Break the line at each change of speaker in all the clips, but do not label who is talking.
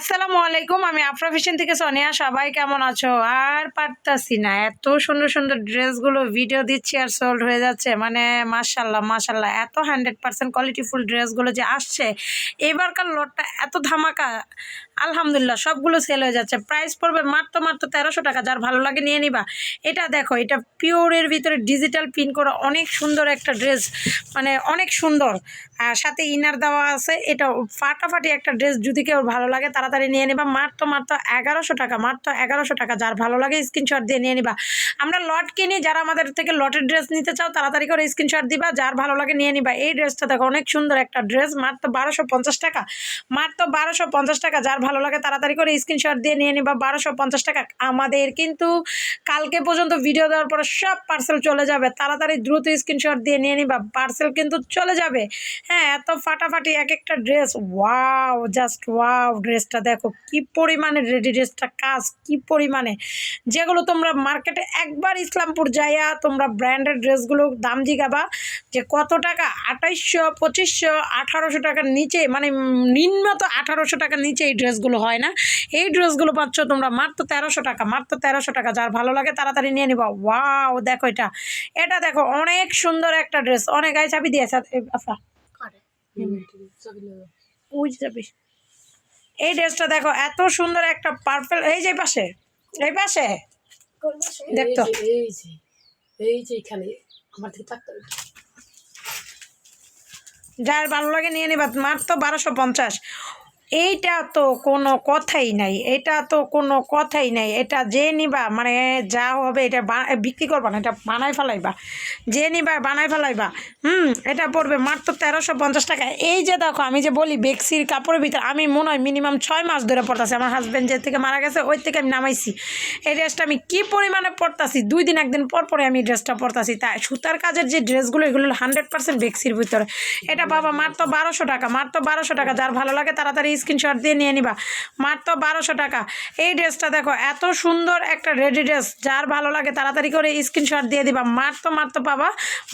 আসসালামু আলাইকুম, আমি আফরা ফিশন থেকে সোনিয়া সবাই কেমন আছো? আর পারতাছি না, এত সুন্দর সুন্দর ড্রেসগুলো ভিডিও দিচ্ছি আর সোল্ড হয়ে যাচ্ছে। মানে মাশাল্লাহ মাশাল্লাহ এত হান্ড্রেড পার্সেন্ট কোয়ালিটিফুল ড্রেসগুলো যে আসছে, এবারকার লটটা এত ধামাকা। আলহামদুলিল্লাহ, সবগুলো সেল হয়ে যাচ্ছে। প্রাইস পড়বে মাত্র মাত্র তেরোশো টাকা, যার ভালো লাগে নিয়ে নিবা। এটা দেখো, এটা পিওরের ভিতরে ডিজিটাল পিন করা অনেক সুন্দর একটা ড্রেস মানে অনেক সুন্দর। আর সাথে ইনার দেওয়া আছে, এটা ফাটাফাটি একটা ড্রেস যদি কেউ ভালো লাগে তাড়াতাড়ি নিয়ে নিবা। মাত্র মাত্র এগারোশো টাকা, মাত্র এগারোশো টাকা। যার ভালো লাগে স্ক্রিনশট দিয়ে নিয়ে নিবা। আমরা লট কিনি, যারা আমাদের থেকে লটের ড্রেস নিতে চাও, তাড়াতাড়ি করে স্ক্রিনশট দিবা। যার ভালো লাগে নিয়ে নিবা। এই ড্রেসটা দেখো, অনেক সুন্দর একটা ড্রেস মাত্র বারোশো পঞ্চাশ টাকা। মাত্র বারোশো পঞ্চাশ টাকা। যার ভালো লাগে তাড়াতাড়ি করে স্ক্রিনশট দিয়ে নিয়ে নিবা। বারোশো পঞ্চাশ টাকা আমাদের। কিন্তু কালকে পর্যন্ত ভিডিও দেওয়ার পরে সব পার্সেল চলে যাবে। তাড়াতাড়ি দ্রুত স্ক্রিনশট দিয়ে নিয়ে নিবা। পার্সেল কিন্তু চলে যাবে। হ্যাঁ এত ফাটাফাটি এক একটা ড্রেস ওয়াও জাস্ট ওয়াও ড্রেসটা দেখো কি পরিমাণে রেডি ড্রেসটা কাজ কি পরিমাণে। যেগুলো তোমরা মার্কেটে একবার ইসলামপুর যাইয়া তোমরা ব্র্যান্ডেড ড্রেসগুলো দাম জিগাবা যে কত টাকা? আঠাইশশো পঁচিশশো আঠারোশো টাকার নিচে মানে নিম্নত আঠারোশো টাকার নিচে এই ড্রেসগুলো হয় না। এই ড্রেসগুলো পাচ্ছ তোমরা মাত্র তেরোশো টাকা মাত্র তেরোশো টাকা। যার ভালো লাগে তাড়াতাড়ি নিয়ে নিবা। ওয়াও দেখো এটা। এটা দেখো অনেক সুন্দর একটা ড্রেস অনেক গায়ে চাবি দিয়েছে। আফা। ওই চাবি। এই ড্রেসটা দেখো এত সুন্দর একটা পারফেক্ট এই যে পাশে এই পাশে। দেখতো।
এই যে- এই যে এখানে আমার থেকে থাকতে
যার ভালো লাগে নিয়ে নিবা মাত্র বারোশো পঞ্চাশ। এইটা তো কোনো কথাই নাই এটা তো কোনো কথাই নাই। এটা যে নিবা মানে যা হবে এটা বিক্রি করবা না এটা বানাই ফেলাইবা। যে নিবা বানাই ফেলাইবা। হুম, এটা পড়বে মাত্র তেরোশো পঞ্চাশ টাকা। এই যে দেখো, আমি যে বলি বেক্সির কাপড়ের ভিতরে, আমি মনে হয় মিনিমাম ছয় মাস ধরে পড়তাছি। আমার হাজব্যান্ড যে থেকে মারা গেছে, ওই থেকে আমি নামাইছি। এই ড্রেসটা আমি কি পরিমাণে পরতাছি দুই দিন, একদিন পর পরে আমি ড্রেসটা পরতাছি তাই সুতার কাজের যে ড্রেসগুলো এগুলো হান্ড্রেড পার্সেন্ট বেক্সির ভিতরে। এটা বাবা মাত্র বারোশো টাকা, মাত্র বারোশো টাকা। যার ভালো লাগে তাড়াতাড়ি স্ক্রিনশট দিয়ে নিয়ে নিবা। মাত্র বারোশো টাকা। এই ড্রেসটা দেখো, এত সুন্দর একটা রেডি ড্রেস যার ভালো লাগে তাড়াতাড়ি করে স্ক্রিনশট দিয়ে দিবা। মাত্র মাত্র পাবা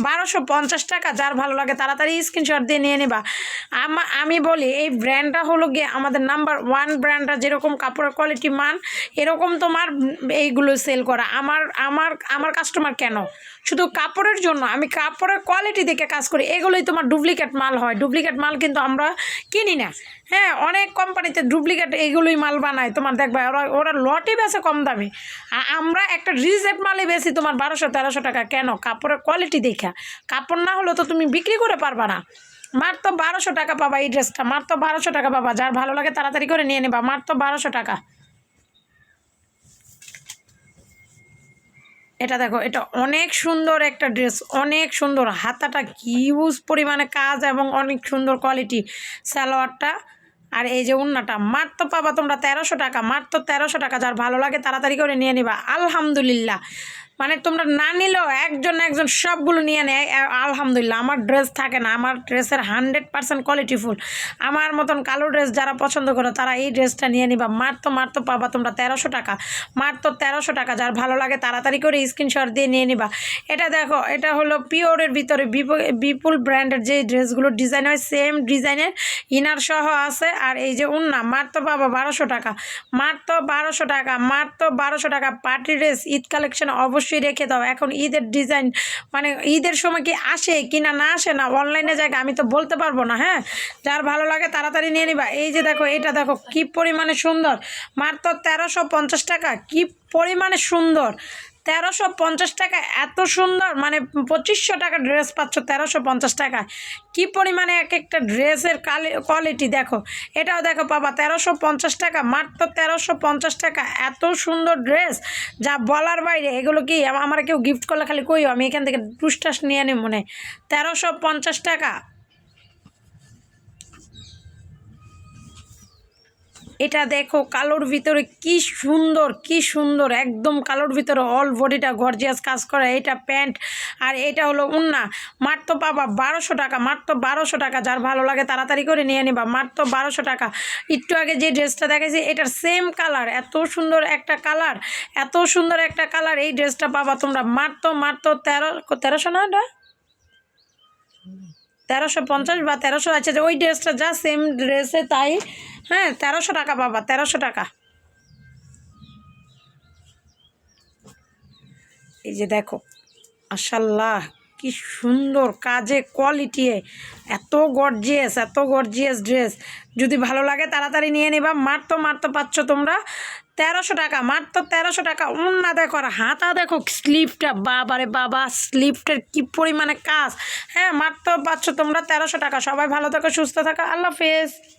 বারোশো পঞ্চাশ টাকা। যার ভালো লাগে তাড়াতাড়ি স্ক্রিনশট দিয়ে নিয়ে নেবা। আমা- আমি বলি, এই ব্র্যান্ডটা হলো গিয়ে আমাদের নাম্বার ওয়ান ব্র্যান্ডটা যেরকম কাপড়ের কোয়ালিটি মান, এরকম তোমার এইগুলো সেল করা। আমার আমার আমার কাস্টমার কেন? শুধু কাপড়ের জন্য, আমি কাপড়ের কোয়ালিটি দেখে কাজ করি। এগুলোই তোমার ডুপ্লিকেট মাল হয়। ডুপ্লিকেট মাল কিন্তু আমরা কিনি না। হ্যাঁ অনেক কোম্পানিতে ডুপ্লিকেট এইগুলোই মাল বানায়। তোমার দেখবা ওরা ওরা লটই বেছে কম দামে। আমরা একটা রিজেক্ট মালই বেশি তোমার বারোশো, তেরোশো টাকা। কেন? কাপড়ের কোয়ালিটি দেখা। কাপড় না হলে তো তুমি বিক্রি করে পারবা না। মাত্র বারোশো টাকা পাবা এই ড্রেসটা মাত্র বারোশো টাকা পাবা। যার ভালো লাগে তাড়াতাড়ি করে নিয়ে নেবা। মাত্র বারোশো টাকা। এটা দেখো, এটা অনেক সুন্দর একটা ড্রেস অনেক সুন্দর। হাতাটা হিউজ পরিমাণে কাজ এবং অনেক সুন্দর কোয়ালিটি সালোয়ারটা আর এই যে উন্নাটা মাত্র পাবা তোমরা তেরোশো টাকা মাত্র তেরোশো টাকা, যার ভালো লাগে তাড়াতাড়ি করে নিয়ে নিবা। আলহামদুলিল্লাহ। মানে তোমরা না নিলেও একজন একজন সবগুলো নিয়ে নেয়। আলহামদুলিল্লাহ, আমার ড্রেস থাকে না, আমার ড্রেসের হান্ড্রেড পার্সেন্ট কোয়ালিটিফুল আমার মতন কালো ড্রেস যারা পছন্দ করো, তারা এই ড্রেসটা নিয়ে নিবা। মাত্র মাত্র পাবা তোমরা তেরোশো টাকা। মাত্র তেরোশো টাকা, যার ভালো লাগে তাড়াতাড়ি করে স্ক্রিনশট দিয়ে নিয়ে নিবা। এটা দেখো, এটা হলো পিওরের ভিতরে বিপ- বিপুল ব্র্যান্ডের যে ড্রেসগুলো ডিজাইন হয় সেম ডিজাইনের ইনার সহ আছে। আর এই যে উন্না মাত্র পাবা বারোশো টাকা। মাত্র বারোশো টাকা মাত্র বারোশো টাকা। পার্টি ড্রেস ঈদ কালেকশন অবশ্যই রেখে দাও। এখন ঈদের ডিজাইন মানে ঈদের সময় কি আসে কি না না আসে না অনলাইনে জায়গা আমি তো বলতে পারব না হ্যাঁ? যার ভালো লাগে তাড়াতাড়ি নিয়ে নিবা। এই যে দেখো, এটা দেখো, কি পরিমাণে সুন্দর। মাত্র তেরোশো পঞ্চাশ টাকা, কি পরিমাণে সুন্দর। তেরোশো পঞ্চাশ টাকা। এত সুন্দর মানে পঁচিশশো টাকা ড্রেস পাচ্ছ, তেরোশো পঞ্চাশ টাকা। কি পরিমাণে এক একটা ড্রেসের কোয়ালিটি দেখো। এটাও দেখো পাবা তেরোশো পঞ্চাশ টাকা, মাত্র তেরোশো পঞ্চাশ টাকা। এত সুন্দর ড্রেস যা বলার বাইরে, এগুলো কি আমার কেউ গিফট করলে খালি কই আমি এখান থেকে টুসটাস নিয়ে নিই মনে? তেরোশো পঞ্চাশ টাকা। এটা দেখো, কালোর ভিতরে কি সুন্দর কি সুন্দর, একদম কালোর ভিতরে অল বডিটা গর্জিয়াস কাজ করে। এটা প্যান্ট আর এটা হলো উন্না। মাত্র পাবা বারোশো টাকা মাত্র বারোশো টাকা, যার ভালো লাগে তাড়াতাড়ি করে নিয়ে নিবা। মাত্র বারোশো টাকা। একটু আগে যে ড্রেসটা দেখেছি এটার সেম কালার এত সুন্দর একটা কালার এত সুন্দর একটা কালার এই ড্রেসটা পাবা তোমরা মাত্র মাত্র তেরো, তেরোশো না এটা? তেরোশো পঞ্চাশ বা তেরোশো আছে যে ওই ড্রেসটা যা সেম ড্রেসে তাই হ্যাঁ তেরোশো টাকা বাবা, তেরোশো টাকা। এই যে দেখো মাশাল্লাহ কি সুন্দর কাজে কোয়ালিটি এত গর্জিয়াস এত গর্জিয়াস ড্রেস যদি ভালো লাগে তাড়াতাড়ি নিয়ে নিবা, মারতো মারতো পাচ্ছ তোমরা। তেরোশো টাকা, মাত্র তেরোশো টাকা। উন্না দেখো, আর হাতা দেখো, স্লিপটা, বাবারে বাবা, স্লিপটার কি পরিমাণে কাজ। হ্যাঁ মাত্র পাচ্ছ তোমরা তেরোশো টাকা। সবাই ভালো থাকো, সুস্থ থাকো। আল্লাহ হাফেজ।